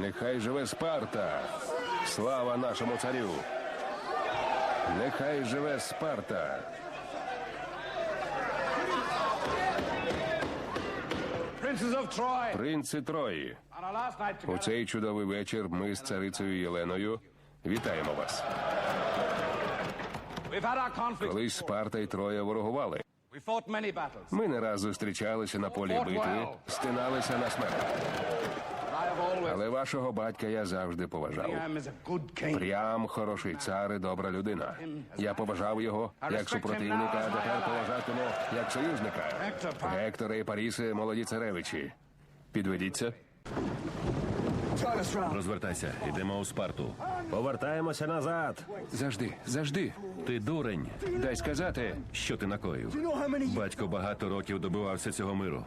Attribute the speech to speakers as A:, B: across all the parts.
A: Нехай живе Спарта! Слава нашому царю! Нехай живе Спарта! Принци Трої! У цей чудовий вечір ми з царицею Єленою вітаємо вас. Колись Спарта і Троя ворогували. Ми не раз зустрічалися на полі битви, стиналися на смерть. Але вашого батька я завжди поважав. Прям хороший цар і добра людина. Я поважав його як супротивника, а тепер поважатиму як союзника. Гекторе і Парісе, молоді царевичі. Підведіться.
B: Розвертайся, йдемо у Спарту. Повертаємося назад.
A: Завжди, завжди.
B: Ти дурень.
A: Дай сказати.
B: Що ти накоїв? Батько багато років добивався цього миру.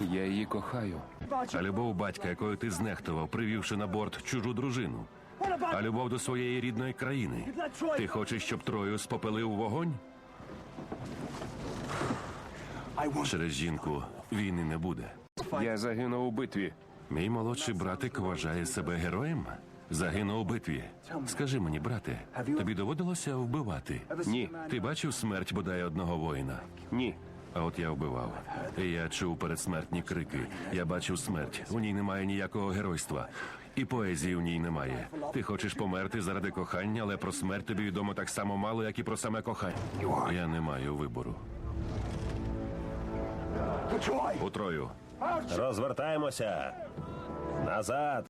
A: Я її кохаю.
B: А любов батька, якою ти знехтував, привівши на борт чужу дружину. А любов до своєї рідної країни. Ти хочеш, щоб Трою спопелив вогонь? Через жінку війни не буде.
A: Я загинув у битві.
B: Мій молодший братик вважає себе героєм. Загинув у битві. Скажи мені, брате, тобі доводилося вбивати?
A: Ні.
B: Ти бачив смерть бодай одного воїна?
A: Ні.
B: А от я вбивав. Я чув передсмертні крики. Я бачив смерть. У ній немає ніякого геройства. І поезії в ній немає. Ти хочеш померти заради кохання, але про смерть тобі відомо так само мало, як і про саме кохання. Я не маю вибору. У Трою.
C: Розвертаємося. Назад.